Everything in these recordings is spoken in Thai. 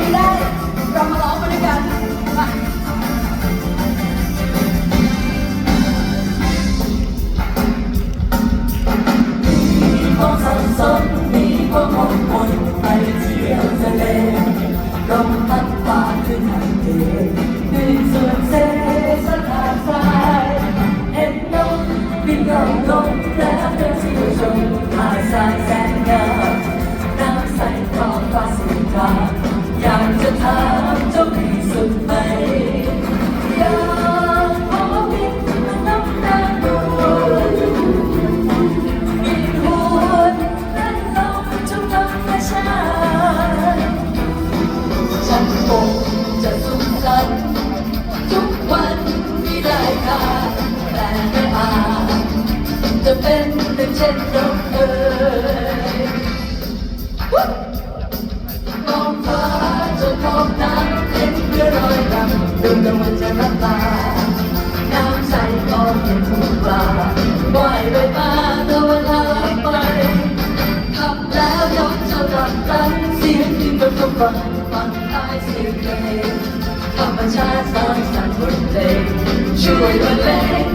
ลง ดังเช่นเราเคยมองฟ้าจนมองน้ำเห็นเพื่อรอยดำดูตะวันจะรับตาน้ำใสก็เห็นทุกปลาว่ายไปาตะวันหาไปขับแล้วยกเจ้าดับรันเสียงที่มันก็ฟังฟังใต้เสียงเพลงธรรมชาติสร้างสรรค์บทเพลงช่วยบรรเลง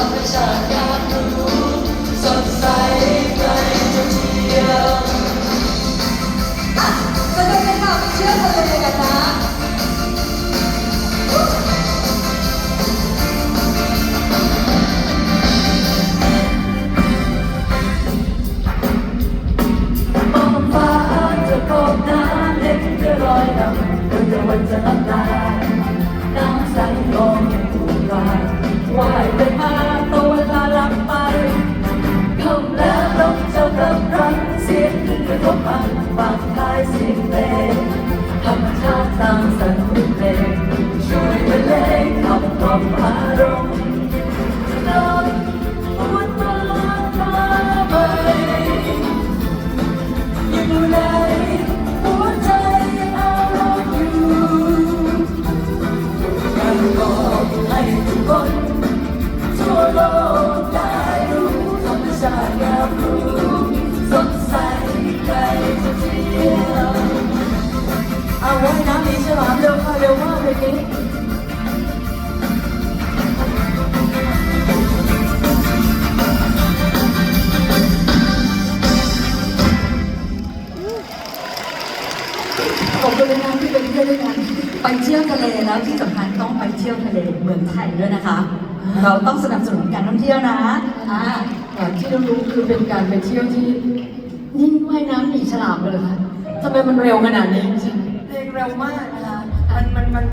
รรมชาติยากรู้สดใสใครจะเที่ยวอะสนุกกันค่ะไปเชื่อทะเลกันนะมองฟ้าจะโกบน้ำเล็กจะลอยดำจนจะวันจะลับตาน้ำใสกอง เอาว่ายน้ำมีฉลามเร็วค่ะเร็วมากเลยนี้ขอบคุณนะคะที่เป็นเพื่อนด้วยกันไปเที่ยวทะเลแล้วที่สำคัญต้องไปเที่ยวทะเลเมืองไทยด้วยนะคะ เราต้องสนับสนุนการท่องเที่ยวนะ อ่าอ่าที่เรารู้คือเป็นการไปเที่ยวที่นิ่งว่ายน้ำหนีฉลามเลยค่ะทำไมมันเร็วขนาดนี้จริงเร็วมากนะคะมันมันมัน